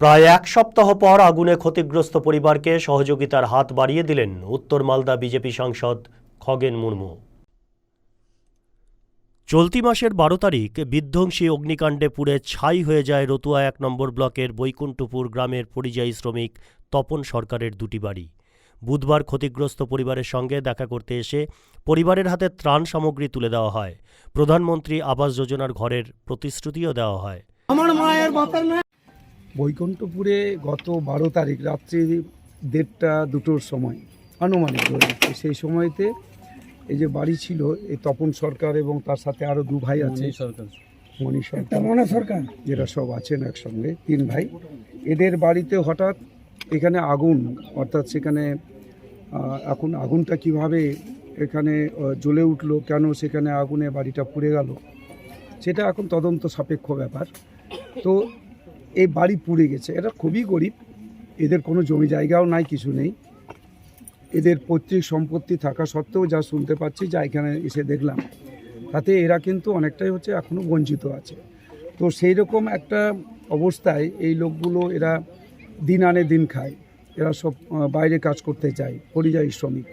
প্রায় এক সপ্তাহ পর আগুনে ক্ষতিগ্রস্ত পরিবারকে সহযোগিতার হাত বাড়িয়ে দিলেন উত্তর মালদা বিজেপি সাংসদ খগেন মুর্মু। চলতি মাসের বারো তারিখ বিধ্বংসী অগ্নিকাণ্ডে পুড়ে ছাই হয়ে যায় রতুয়া এক নম্বর ব্লকের বৈকুণ্ঠপুর গ্রামের পরিযায়ী শ্রমিক তপন সরকারের দুটি বাড়ি। বুধবার ক্ষতিগ্রস্ত পরিবারের সঙ্গে দেখা করতে এসে পরিবারের হাতে ত্রাণ সামগ্রী তুলে দেওয়া হয়। প্রধানমন্ত্রী আবাস যোজনার ঘরের প্রতিশ্রুতিও দেওয়া হয়। আমার মায়ের বৈকুণ্ঠপুরে গত বারো তারিখ রাত্রি দেড়টা দুটোর সময় আনুমানিক ধরে। সেই সময়তে এই যে বাড়ি ছিল এই তপন সরকার এবং তার সাথে আরও দু ভাই আছে। মণি সরকার। মনে সরকার। যেটা সব আছেন একসঙ্গে তিন ভাই। এদের বাড়িতে হঠাৎ এখানে আগুন অর্থাৎ সেখানে এখন আগুনটা কীভাবে এখানে জ্বলে উঠল কেন সেখানে আগুনে বাড়িটা পুড়ে গেল সেটা এখন তদন্ত সাপেক্ষ ব্যাপার। তো এই বাড়ি পুড়ে গেছে। এটা খুবই গরিব। এদের কোনো জমি জায়গাও নাই, কিছু নেই। এদের পৈতৃক সম্পত্তি থাকা সত্ত্বেও যা শুনতে পাচ্ছি, যা এখানে এসে দেখলাম, তাতে এরা কিন্তু অনেকটাই হচ্ছে এখনও বঞ্চিত আছে। তো সেই রকম একটা অবস্থায় এই লোকগুলো এরা দিন আনে দিন খায়। এরা সব বাইরে কাজ করতে চায়, পরিযায়ী শ্রমিক।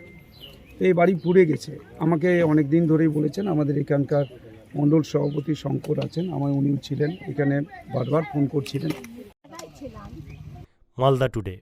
এই বাড়ি পুড়ে গেছে। আমাকে অনেক দিন ধরেই বলেছেন, আমাদের এখানকার মণ্ডল সভাপতি শঙ্কর আছেন আমার উনিও ছিলেন। এখানে বারবার ফোন করছিলেন। মালদা টুডে।